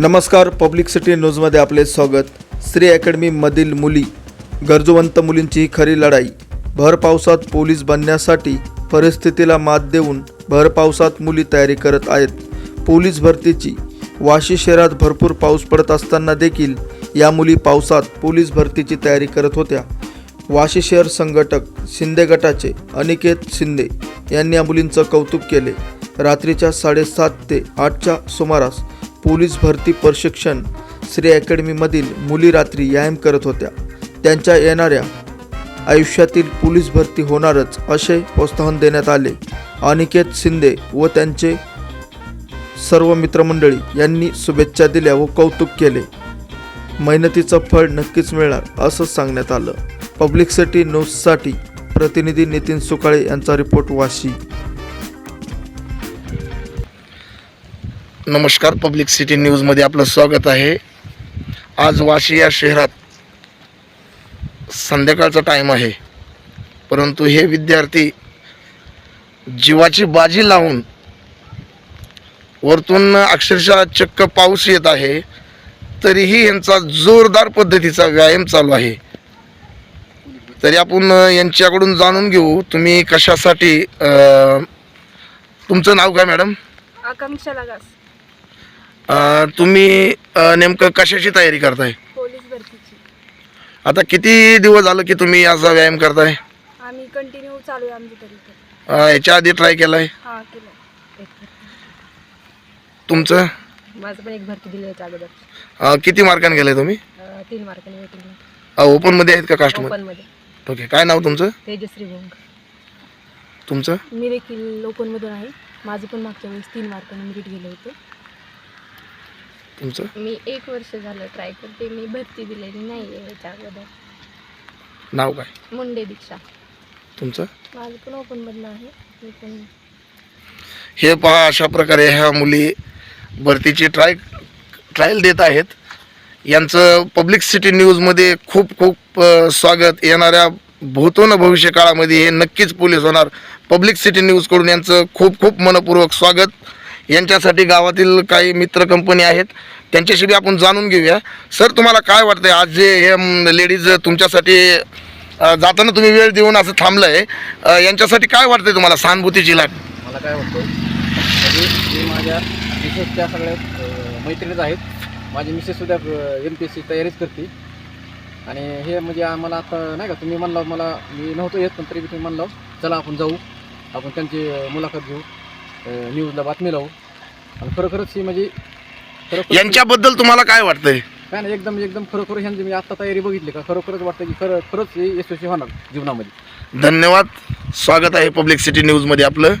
नमस्कार public city न्यूजमध्ये आपले स्वागत. श्री अकॅडमीमधील मुली गरजवंत मुलींची खरी लढाई. भर पावसात पोलीस बनण्यासाठी परिस्थितीला मात देऊन भर पावसात मुली तयारी करत आहेत. पोलीस भरतीची वाशी शहरात भरपूर पाऊस पडत असताना देखील या मुली पावसात पोलीस भरतीची तयारी करत होत्या. वाशी शहर संघटक शिंदे गटाचे अनिकेत शिंदे यांनी या मुलींचं कौतुक केले. रात्रीच्या साडेसात ते आठच्या सुमारास पोलीस भरती प्रशिक्षण श्री अकॅडमीमधील मुली रात्री व्यायाम करत होत्या. त्यांच्या येणाऱ्या आयुष्यातील पोलीस भरती होणारच असे प्रोत्साहन देण्यात आले. अनिकेत शिंदे व त्यांचे सर्व मित्रमंडळी यांनी शुभेच्छा दिल्या व कौतुक केले. मेहनतीचं फळ नक्कीच मिळणार असं सांगण्यात आलं. पब्लिकसिटी न्यूजसाठी प्रतिनिधी नितीन सुकाळे यांचा रिपोर्ट वाशी. नमस्कार पब्लिक सिटी न्यूजमध्ये आपलं स्वागत आहे. आज वाशी या शहरात संध्याकाळचा टाईम आहे. परंतु हे विद्यार्थी जीवाची बाजी लावून वरतून अक्षरशः चक्क पाऊस येत आहे तरीही यांचा जोरदार पद्धतीचा व्यायाम चालू आहे. तरी आपण यांच्याकडून जाणून घेऊ तुम्ही कशासाठी तुमचं नाव काय मॅडम? आकांक्षा लगास अ, तुम्ही अ, नेमकं कशाची तयारी करताय? पोलीस भरतीची. आता किती दिवस झालं की तुम्ही असा व्यायाम करताय? आम्ही कंटिन्यू चालू आहे आमची तरी तर अ, याच्या आधी ट्राय केलाय? हा केलं तुमचं? माझं पण एक भरती दिली याच्या अगोदर. अ, किती मार्काने गेलाय तुम्ही? अं, तीन मार्काने वेटिंग ओपनमध्ये आहेत का कास्टमध्ये ओपनमध्ये ओके काय नाव तुमचं? तेजश्री भोंग. तुमचं? मी देखील ओपनमधून आहे. माझं पण मागच्या वेळेस तीन मार्काने मेरिट गेलं होतं. तुमचं? मी एक वर्ष झालं ट्राय करते मी भरती दिलेली नाही आहे याच्या अगोदर. नाव काय? मुंडे दीक्षा. तुमचं? माझं पण ओपनमधनं आहे मी पण हे पहा अशा प्रकारे ह्या मुली भरतीची ट्राय ट्रायल देत आहेत. यांचं पब्लिक सिटी न्यूजमध्ये खूप खूप अ, स्वागत. येणाऱ्या भूतोन भविष्य काळामध्ये हे नक्कीच पोलीस होणार. पब्लिक सिटी न्यूजकडून यांचं खूप खूप मनपूर्वक स्वागत. यांच्यासाठी गावातील काही मित्र कंपनी आहेत त्यांच्याशी बी आपण जाणून घेऊया. सर तुम्हाला काय वाटतंय? आज जे हे लेडीज तुमच्यासाठी जाताना तुम्ही वेळ देऊन असं थांबलं आहे यांच्यासाठी काय वाटतंय तुम्हाला? सहानुभूतीची लाट. मला काय वाटतं म्हणजे मी माझ्या मिसेसच्या सगळ्या मैत्रिणीच आहेत. माझी मिसेससुद्धा एम पी एस सी तयारीच करते. आणि हे म्हणजे आम्हाला आता नाही का तुम्ही म्हणलं मला मी नव्हतो येत पण तरी तुम्ही म्हणलं चला आपण जाऊ. आपण त्यांची मुलाखत घेऊ. न्यूजला बातमी लावू. आणि खरोखरच ही म्हणजे खरोखर यांच्याबद्दल तुम्हाला काय वाटतंय? काय नाही एकदम एकदम खरोखर ह्यांची मी आत्ता तयारी बघितली का खरोखरच वाटतं की खरं खरंच हे यशस्वी होणार जीवनामध्ये. धन्यवाद. स्वागत आहे पब्लिक सिटी न्यूजमध्ये आपलं.